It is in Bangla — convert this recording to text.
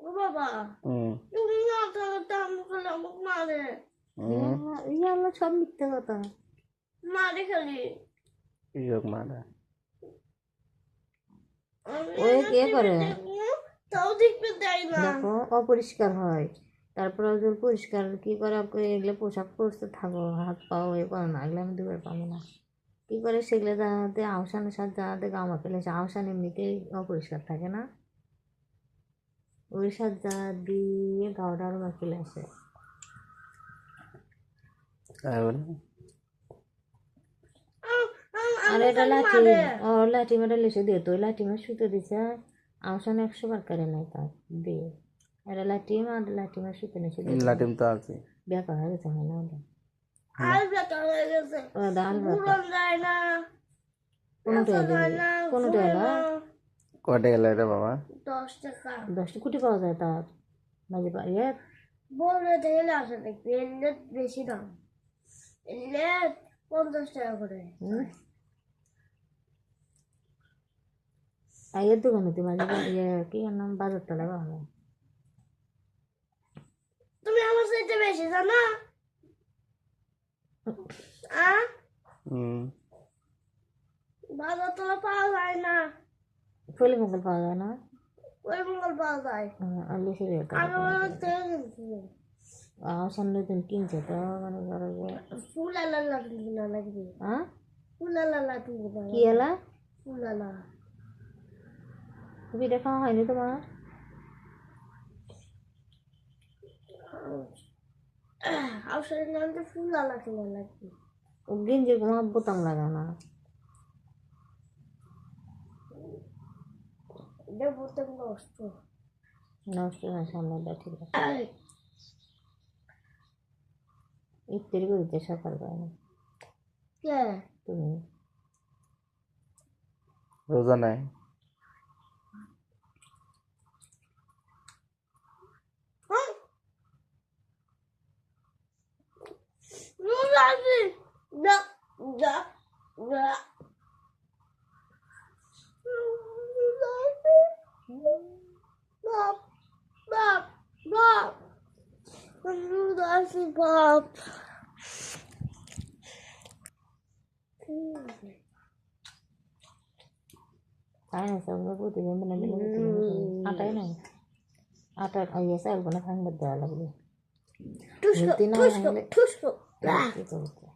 ও বাবা তুমি না থাকতে আমাকে আমাকে মারে। ইয়া হলো সব মিথ্যে কথা। মারে খালি। ইয়োগ মারা। ওই কে করে? তাও দেখতে দেয় না। দেখো অপরিষ্কার হয়। তারপরে ওদের পরিষ্কার কি করে এগুলো পোশাক পরতে থাকো হাত পাও এ করো না এগুলো আমি দুবার পাবো না। কি করে সেগুলো জানাতে আহসানের সাথে জানাতে গামা ফেলেছে আহসান এমনিতেই অপরিষ্কার থাকে না। ওই সাথে যা দিয়ে গাওটা আরও ফেলে আসে আর এটা লাঠি ও লাঠি মেটা লেসে দিয়ে তো ওই লাঠি মেয়ে শুতে দিছে আহসান একশো বার করে নাই তার দিয়ে। এটা লাঠি আর লাঠি মেয়ে শুতে নিছে লাটিম তো আছে ব্যাপার গেছে হয় না ওটা আর বেটা গেছে ও ডাল ব্যাপার পুরন যায় না কোনটা যায় না কোনটা এলা কটে গেল রে বাবা দশ টাকা দশটা কোটি পাওয়া যায় তার মাঝে পাইয়ে বললে দেখলে আসে দেখবি এলে বেশি দাম এলে পঞ্চাশ টাকা করে আইয়ের দোকানে মাঝে ইয়ে কি নাম বাজার তলায় পাওয়া যায় তুমি আমার সাথে বেশি জানো? আ? হুম। বাজার তোলা পাওয়া যায় না। ফলি মঙ্গল পাওয়া যায় না? ওই মঙ্গল পাওয়া যায়। আমার থেকে কিনছি। আমার সামনে দিন কিনছে তো মানে ধরো যে ফুল আলা লাটু কিনা লাগবে হ্যাঁ ফুল আলা লাটু কিনা কি এলা ফুল আলা। পিঠা খাওয়া হয়নি তোমার? আউসারের নামটা ফুল আলা কিনা লাগবে ও গেঞ্জি তোমার বোতাম লাগা না। এটা বলতে নষ্ট নষ্ট না ঠিক আছে। ইফতারি করিতে সকাল করে কে? তুমি। রোজা নাই। 是那那那。Pop, pop, pop, pop. yang benar benar putih ada ini ada oh iya, saya benar hang bedal lagi terus terus terus হলে- tusko. কি করতে